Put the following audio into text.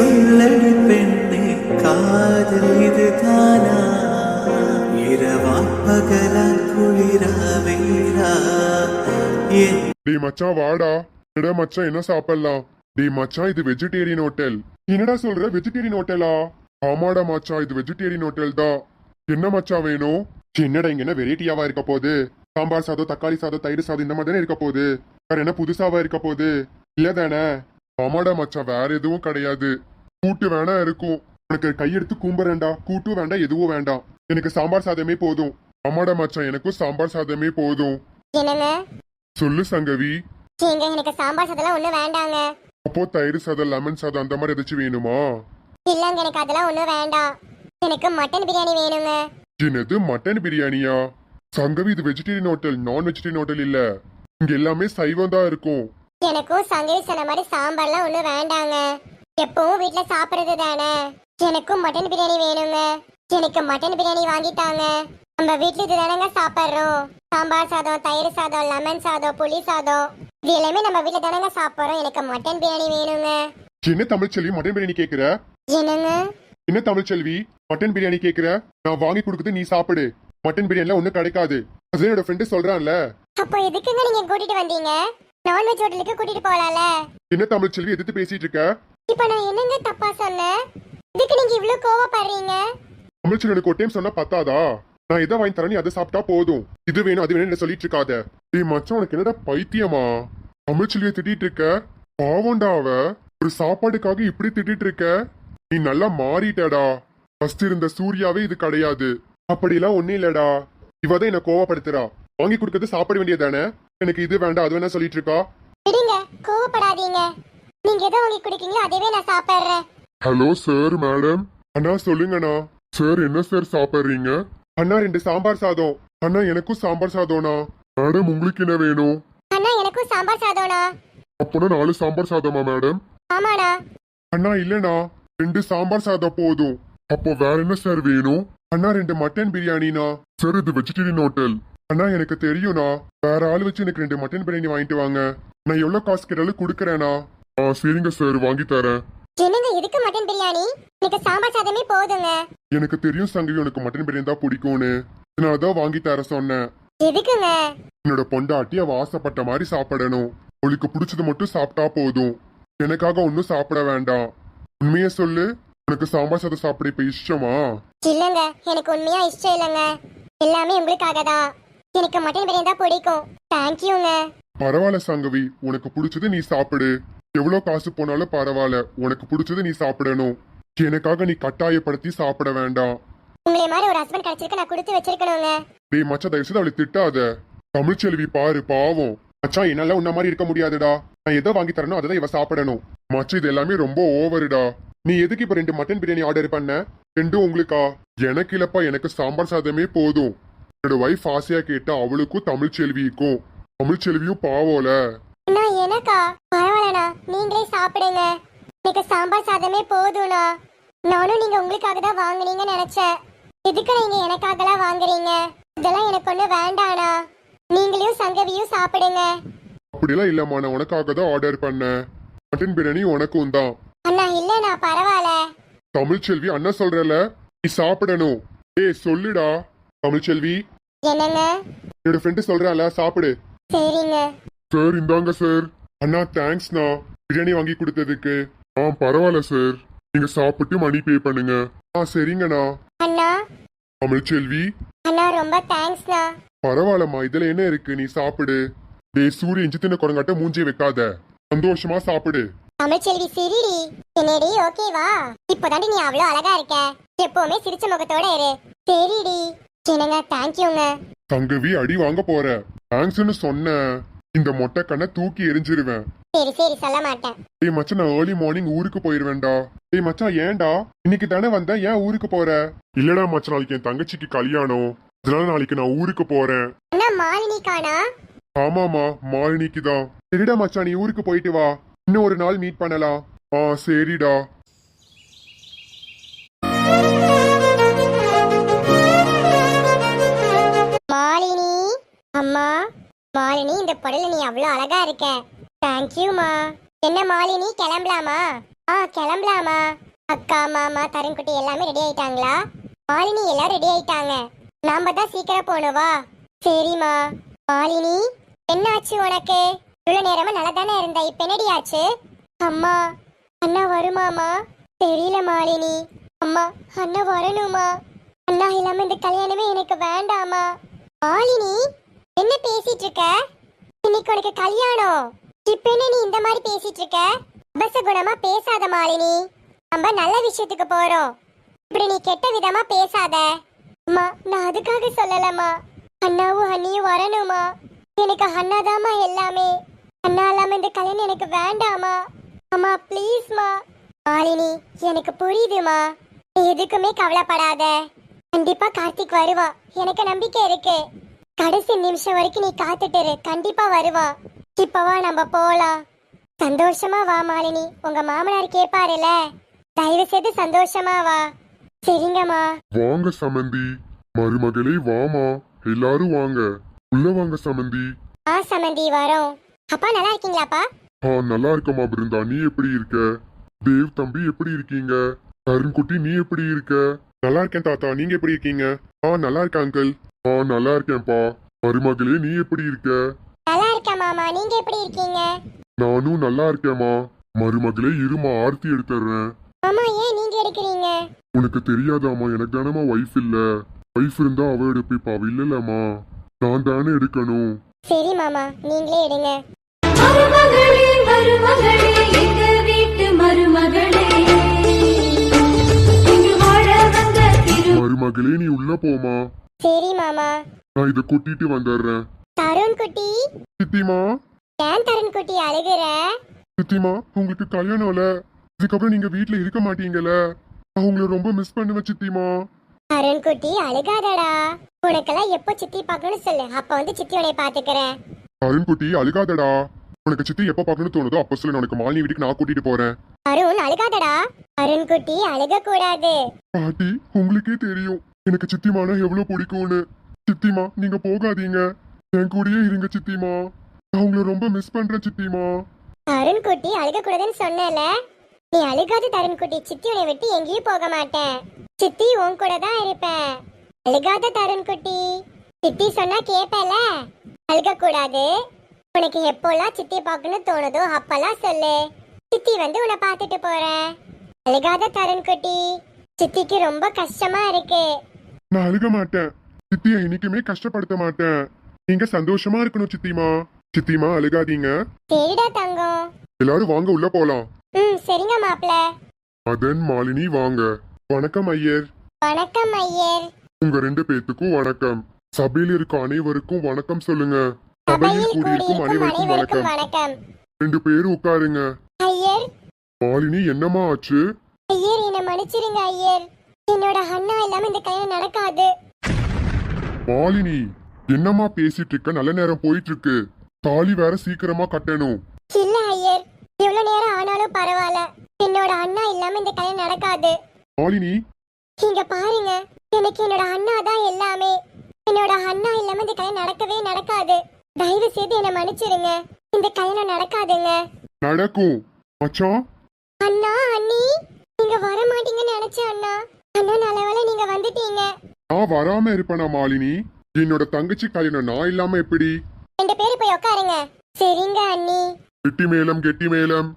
சொல்லடி பெண்ணே காதல் இதுதானா? இரவா பகலா குளிரா வெயிலா மச்சான் வாடா. என்னடா மச்சான் என்ன சாப்பிடலாம்? டேய் மச்சான் இது வெஜிடேரியன் ஹோட்டல் என்னடா சொல்ற? வெஜிடேரியன் ஹோட்டலா ஆமாடா மச்சான் இது வெஜிடேரியன் ஹோட்டல் தான். என்ன மச்சான் வேணும்? என்னடா இங்க என்ன வெரைட்டியாவா இருக்க போகுது? சாம்பார் சாதம் தக்காளி சாதம் தயிர் சாதம் இந்த மாதிரி இருக்க போகுது? வேற என்ன புதுசாவா இருக்க போகுது? இல்ல தானே? ஆமாடா மச்சான் வேற எதுவும் கிடையாது. கூட்டு வேணா இருக்கும் உனக்கு கையெடுத்து கும்புறேன்டா. கூட்டும் வேண்டாம் எதுவும் வேண்டாம் எனக்கு சாம்பார் சாதமே போதும். ஆமாடா மச்சான் எனக்கும் சாம்பார் சாதமே போதும். என்னங்க? சொல்லு சங்கவி. ஏங்க எனக்கு சாம்பார் சாதம்லாம் ஒன்றும் வேண்டாங்க. அப்போ தயிர் சாதம் லெமன் சாதம் அந்த மாதிரி ஏதாச்சும் வேணுமா? இல்லைங்க எனக்கு அதெல்லாம் ஒன்றும் வேண்டாம். எனக்கு மட்டன் பிரியாணி வேணுங்க. என்னது மட்டன் பிரியாணியா? சங்கவி இது வெஜிடேரியன் ஹோட்டல் நான் வெஜிடேரியன் ஹோட்டல் இல்ல. இங்க எல்லாமே சைவம் தான் இருக்கும். எனக்கும் சங்கவி சொன்ன மாதிரி சாம்பார்லாம் ஒன்றும் வேண்டாங்க. எப்பவும் வீட்டில் சாப்பிட்றது தானே? எனக்கும் மட்டன் பிரியாணி வேணுங்க. எனக்கு மட்டன் பிரியாணி வாங்கிட்டாங்க நம்ம வீட்டில் இது தானேங்க சாப்பிட்றோம். சாம்பார் சாதம் தயிர் சாதம் லெமன் சாதம் புளி சாதம். இது எல்லாமே நம்ம வீட்டில் தானேங்க சாப்பிட்றோம். எனக்கு மட்டன் பிரியாணி வேணுங்க. என்ன தமிழ்ச்செல்வி மட்டன் பிரியாணி கேக்குற? என்னங்க? என்ன தமிழ்ச்செல்வி மட்டன் பிரியாணி கேக்குற? நான் வாங்கி கொடுக்குறது நீ சாப்பிடு. மட்டன் பிரியாணில ஒண்ணும் கிடைக்காது. அது என்னோட ஃப்ரெண்டு சொல்றான்ல. அப்போ எதுக்குங்க நீங்க கூட்டிட்டு வந்தீங்க? நான்வெஜ் ஹோட்டலுக்கு கூட்டிட்டு போகலாம்ல என்ன தமிழ்ச்செல்வி எதிர்த்து பேசிட்டு இருக்க? இப்போ நான் என்னங்க தப்பா சொன்னேன் இதுக்கு நீங்க இவ்ளோ கோவப்படுறீங்க? தமிழ்ச்செல்வி எனக்கு ஒரு டைம் சொன்னா பத்தாதா? நான் எதை வாங்கி தரேன் நீ அதை சாப்பிட்டா போதும். இது வேணும் அது வேணும் சொல்லிட்டு இருக்காத. டேய் மச்சான் உனக்கு என்னடா பைத்தியமா? தமிழ்ச்செல்வியை திட்டிட்டு இருக்க? பாவம்டா அவ. ஒரு சாப்பாடுக்காக இப்படி திட்டிட்டு இருக்க? நீ நல்லா மாறிட்டடா. ஃபர்ஸ்ட் இருந்த சூர்யாவே இது கிடையாது. அப்படிலாம் ஒண்ணும் இல்லடா. இவதான் என்ன கோவப்படுத்துறா. வாங்கி கொடுக்கறது சாப்பிட வேண்டியதானே எனக்கு இது வேண்டாம் அது வேணா சொல்லிட்டு இருக்கா? விடுங்க கோவப்படாதீங்க. நீங்க எதை வாங்கி குடிக்கீங்களோ அதுவே நான் சாப்பிடுறேன். Hello sir madam. அண்ணா சொல்லுங்கண்ணா. சார் என்ன சார் சாப்பிடுறீங்க? அண்ணா ரெண்டு சாம்பார் சாதம். அண்ணா எனக்கும் சாம்பார் சாதம்ண்ணா. மேடம் உங்களுக்கு என்ன வேணும்? அண்ணா எனக்கும் சாம்பார் சாதம்ண்ணா. அப்போனா நாலு சாம்பார் சாதமா மேடம்? ஆமாண்ணா. அண்ணா இல்லண்ணா. ரெண்டு சாம்பார் சாதம் போதும். அப்போ வேற என்ன சார் வேணும்? அண்ணா ரெண்டு மட்டன் பிரியாணினா சார் இது வெஜிடேரியன் ஹோட்டல். அண்ணா எனக்கு தெரியும்ண்ணா. வேற ஆள் வச்சு எனக்கு ரெண்டு மட்டன் பிரியாணி வாங்கிட்டு வாங்க. நான் எவ்வளவு காசு கேட்டாலும் கொடுக்குறேண்ணா. ஆ சரிங்க சார் வாங்கி தரேன். என்னங்க இதுக்கு மட்டன் பிரியாணி? எனக்கு சாம்பார் சாதமே போதுங்க. எனக்கு தெரியும் சங்கவி உனக்கு மட்டன் பிரியாணி தான் பிடிக்கும்னு. அதனாலதான் வாங்கி தர சொன்னேன். எதுக்குங்க? என்னோட பொண்டாட்டி அவ ஆசைப்பட்ட மாதிரி சாப்பிடணும். அவளுக்கு பிடிச்சது மட்டும் சாப்பிட்டா போதும். எனக்காக ஒன்னும் சாப்பிட வேண்டாம். உண்மைய சொல்லு. உனக்கு சாம்பார் சாதம் சாப்பிட இப்ப இஷ்டமா? இல்லங்க எனக்கு உண்மையா இஷ்டம் இல்லைங்க. எல்லாமே உங்களுக்காக தான். எனக்கு மட்டன் பிரியாணி தான் பிடிக்கும். தேங்க்யூங்க பரவாயில்ல சங்கவி உனக்கு பிடிச்சது நீ சாப்பிடு. எவ்வளவு காசு போனாலும் பரவாயில்ல. உனக்கு பிடிச்சது நீ சாப்பிடணும். எனக்காக நீ கட்டாயப்படுத்தி சாப்பிட வேண்டாம். உங்களை மாதிரி ஒரு ஹஸ்பண்ட் கிடைச்சிருக்க நான் கொடுத்து வச்சிருக்கணுங்க. டேய் மச்சா தயவு செய்து அவளை திட்டாத. தமிழ்ச்செல்வி பாரு பாவம். மச்சான் என்னால உன்ன மாதிரி இருக்க முடியாதுடா. நான் எதை வாங்கி தரணும் அதை இவ சாப்பிடணும். மச்சான் இது எல்லாமே ரொம்ப ஓவருடா. நீ எதுக்கு இப்ப ரெண்டு மட்டன் பிரியாணி ஆர்டர் பண்ண? ரெண்டும் உங்களுக்கா? எனக்கு இல்லப்பா எனக்கு சாம்பார் சாதமே போதும். என்னோட ஒய்ஃப் ஆசையா கேட்டா அவளுக்கும் தமிழ்ச்செல்விக்கும் தமிழ்ச்செல்வியும் பாவோல. அண்ணா எனக்கா? பரவாயில்லண்ணா. நீங்களே சாப்பிடுங்க. எனக்கு சாம்பார் சாதமே போதும்ண்ணா. நானும் நீங்க உங்களுக்காக தான் வாங்குனீங்கன்னு நினைச்சேன். எதுக்கு நீங்க எனக்காகலாம் வாங்குறீங்க? இதெல்லாம் எனக்கு ஒண்ணு வேண்டாண்ணா. நீங்களையும் சங்கவியும் சாப்பிடுங்க. அப்படிலாம் இல்லம்மா நான் உனக்காக தான் ஆர்டர் பண்ணேன். மட்டன் பிரியாணி உனக்கும் தான். அண்ணா இல்லண்ணா பரவாயில்ல. தமிழ்ச்செல்வி அண்ணா சொல்றல நீ சாப்பிடணும். ஏய் சொல்லுடா. தமிழ்ச்செல்வி என்னங்க? என்னோட ஃப்ரெண்டு சொல்றான்ல சாப்பிடு. சரிங்க. சார் இந்தாங்க சார். அண்ணா தேங்க்ஸ்ண்ணா பிரியாணி வாங்கி கொடுத்ததுக்கு. ஆ பரவாயில்ல சார். நீங்க சாப்பிட்டு மணி பே பண்ணுங்க. ஆ சரிங்கண்ணா. அண்ணா. தமிழ்ச்செல்வி அண்ணா ரொம்ப தேங்க்ஸ்ண்ணா பரவாயில்லம்மா. இதுல என்ன இருக்கு? நீ சாப்பிடு. டேய் சூரிய இஞ்சி தின்ன குரங்காட்ட மூஞ்சி வைக்காத. சந்தோஷமா சாப்பிடு. தமிழ்ச்செல்வி சிரிடி. என்னடி ஓகேவா இப்போதாண்டி நீ அவ்வளோ அழகா இருக்க. எப்பவுமே சிரிச்ச முகத்தோட இரு. சரிடி. என்னங்க தேங்க்யூங்க சங்கவி அடி வாங்க போற. தேங்க்ஸ்னு சொன்ன. இந்த மொட்டை கண்ணை தூக்கி எரிஞ்சிருவேன். சரி சரி சொல்ல மாட்டேன். டேய் மச்சான் நான் ஏர்லி மார்னிங் ஊருக்கு போயிருவேன்டா. டேய் மச்சான் ஏன்டா? இன்னைக்கு தானே வந்தேன் ஏன் ஊருக்கு போற? இல்லடா மச்சான் நாளைக்கு என் தங்கச்சிக்கு கல்யாணம். அதனால நாளைக்கு நான் ஊருக்கு போறேன். அண்ணா மாலினி காணா ஆமாமா மாலினிக்கு தான் சரிடா மச்சான் நீ ஊருக்கு போயிட்டு வா. இன்னும் ஒரு நாள் மீட் பண்ணலாம். ஆ சரிடா. மாலினி இந்த புடல நீ அவ்வளோ அழகா இருக்க. தேங்க்யூமா என்ன மாலினி கிளம்பலாமா? ஆ கிளம்பலாமா. அக்கா மாமா தருண்குட்டி எல்லாமே ரெடி ஆயிட்டாங்களா? மாலினி எல்லாம் ரெடி ஆயிட்டாங்க. நாம தான் சீக்கிரம் போனவா சரிம்மா மாலினி என்னாச்சு உனக்கு? இவ்வளோ நேரமா நல்லா தானே இருந்த இப்போ என்னடி ஆச்சு? அம்மா அண்ணா வருமாமா தெரியல மாலினி. அம்மா அண்ணா வரணுமா? அண்ணா இல்லாம இந்த கல்யாணமே எனக்கு வேண்டாமா? மாலினி என்ன பேசிட்டு இருக்க இன்னைக்கு உனக்கு கல்யாணம். இப்ப என்ன நீ இந்த மாதிரி பேசிட்டு இருக்க அபசகுணமா பேசாத மாலினி. நம்ம நல்ல விஷயத்துக்கு போறோம். இப்படி நீ கெட்ட விதமா பேசாத. அம்மா நான் அதுக்காக சொல்லலம்மா. அண்ணாவும் அண்ணியும் வரணுமா எனக்கு அண்ணாதாம்மா எல்லாமே. அண்ணா இல்லாம இந்த கல்யாணம் எனக்கு வேண்டாமா அம்மா ப்ளீஸ்மா மாலினி எனக்கு புரியுதுமா. நீ எதுக்குமே கவலைப்படாத. கண்டிப்பா கார்த்திக் வருவான். எனக்கு நம்பிக்கை இருக்கு. கடைசி நிமிஷம் வரைக்கும் நீ காத்துட்டு இரு கண்டிப்பா வருவான் இப்பவா நம்ம போலாம். சந்தோஷமா வா மாலினி. உங்க மாமனார் கேப்பாருல. தயவு செய்து சந்தோஷமா வா. சரிங்கம்மா. வாங்க சமந்தி. மருமகளே வாமா. எல்லாரும் வாங்க. உள்ள வாங்க சமந்தி. ஆ சமந்தி வரோம். அப்பா நல்லா இருக்கீங்களாப்பா? ஆ நல்லா இருக்கமா பிருந்தா. நீ எப்படி இருக்க? தேவ் தம்பி எப்படி இருக்கீங்க? தருண்குட்டி நீ எப்படி இருக்க? நல்லா இருக்கேன் தாத்தா. நீங்க எப்படி இருக்கீங்க? ஆ நல்லா இருக்கேன் அங்கிள். ஆ நல்லா இருக்கேன்ப்பா. மருமகளே நீ எப்படி இருக்க? நல்லா இருக்கேன் மாமா. நீங்க எப்படி இருக்கீங்க? நானும் நல்லா இருக்கேம்மா மருமகளே இருமா ஆர்த்தி எடுத்துறேன் மாமா ஏன் நீங்க எடுக்கிறீங்க? உனக்கு தெரியாதாம்மா எனக்கு தானம்மா ஒய்ஃப் இல்ல. ஒய்ஃப் இருந்தா அவ எடுப்பிப்பா. அவ இல்லலம்மா. நான் தானே எடுக்கணும். சரி மாமா நீங்களே எடுங்க. மருமகளே மருமகளே எங்க வீட்டு மருமகளே? மருமகளே நீ உள்ள போமா சரி மாமா. நான் இத கூட்டிட்டு வந்துடுறேன். தருண் குட்டி. சித்திமா? ஏன் தருண் குட்டி அழுகுற? சித்திமா உங்களுக்கு கல்யாணம்ல இதுக்கப்புறம் நீங்க வீட்ல இருக்க மாட்டீங்கல்ல. நான் உங்களை ரொம்ப மிஸ் பண்ணுவேன் சித்திமா. அருண் குட்டி அழுகாதடா. உனக்கெல்லாம் எப்போ சித்தி பார்க்கணும்னு சொல்லு. அப்ப வந்து சித்தி உன்னை பாத்துக்கிறேன். அருண்குட்டி அழுகாதடா. உனக்கு சித்தி எப்ப பார்க்கணும்னு தோணுதோ அப்போ சொல்லு. நான் உனக்கு மாலினி வீட்டுக்கு நான் கூட்டிட்டு போறேன். அருண் அழுகாதடா. அருண் குட்டி அழுக கூடாது பாட்டி உங்களுக்கே தெரியும். எனக்கு சித்திமான எவ்வளவு பிடிக்கும்னு. சித்திமா நீங்க போகாதீங்க. என் கூடயே இருங்க சித்திமா. நான் உங்களை ரொம்ப மிஸ் பண்றேன் சித்திமா. அருண் குட்டி அழுக கூடாதுன்னு சொன்னல. நீ அழுகாத தருண் குட்டி சித்தியோட விட்டு எங்கேயும் போக மாட்டேன். சித்தி உன் கூட தான் இருப்பேன். அழுகாத தருண் குட்டி சித்தி சொன்னா கேப்பல. அழுக கூடாது உனக்கு எப்போல்லாம் சித்தி பார்க்கணும்னு தோணுதோ அப்பெல்லாம் சொல்லு. சித்தி வந்து உன்னை பார்த்துட்டு போறேன். அழுகாத தருண் குட்டி சித்திக்கு ரொம்ப கஷ்டமா இருக்கு. நான் அழுக மாட்டேன். சித்தியை இன்னைக்குமே கஷ்டப்படுத்த மாட்டேன். நீங்க சந்தோஷமா இருக்கணும் சித்திமா. சித்திமா அழுகாதீங்க. சரிடா தங்கம். எல்லாரும் வாங்க உள்ள போலாம். ம் சரிங்க மாப்ள மதன் மாலினி வாங்க. வணக்கம் ஐயர். வணக்கம் ஐயர். உங்க ரெண்டு பேத்துக்கும் வணக்கம். சபையில் இருக்க அனைவருக்கும் வணக்கம் சொல்லுங்க. சபையில் கூடியிருக்கும் அனைவருக்கும் வணக்கம். வணக்கம். ரெண்டு பேரும் உட்காருங்க. ஐயர். மாலினி என்னம்மா ஆச்சு? ஐயர் என்னை மன்னிச்சிருங்க ஐயர். என்னோட அண்ணா இல்லாம இந்த கல்யாணம் நடக்காது. மாலினி என்னம்மா பேசிட்டு இருக்க? நல்ல நேரம் போயிட்டு இருக்கு தாலி வேற சீக்கிரமா கட்டணும். இல்ல ஐயர் எவ்வளவு நேரம் ஆனாலும் பரவாயில்ல. என்னோட அண்ணா இல்லாம இந்த கல்யாணம் நடக்காது. மாலினி. இங்க பாருங்க எனக்கு என்னோட அண்ணா தான் எல்லாமே. என்னோட அண்ணா இல்லாம இந்த கல்யாணம் நடக்கவே நடக்காது. தயவு செய்து என்னை மன்னிச்சிருங்க. இந்த கல்யாணம் நடக்காதுங்க. நடக்கும். மச்சான். அண்ணா அண்ணி நீங்க வர மாட்டீங்கன்னு நினைச்சேன் அண்ணா. அண்ணா நல்லவேளை நீங்க வந்துட்டீங்க. நான் வராம இருப்பேனா மாலினி? என்னோட தங்கச்சி கல்யாணம் நான் இல்லாம எப்படி? ரெண்டு பேரும் போய் உட்காருங்க சரிங்க அண்ணி. கெட்டி மேளம் கெட்டி மேளம்.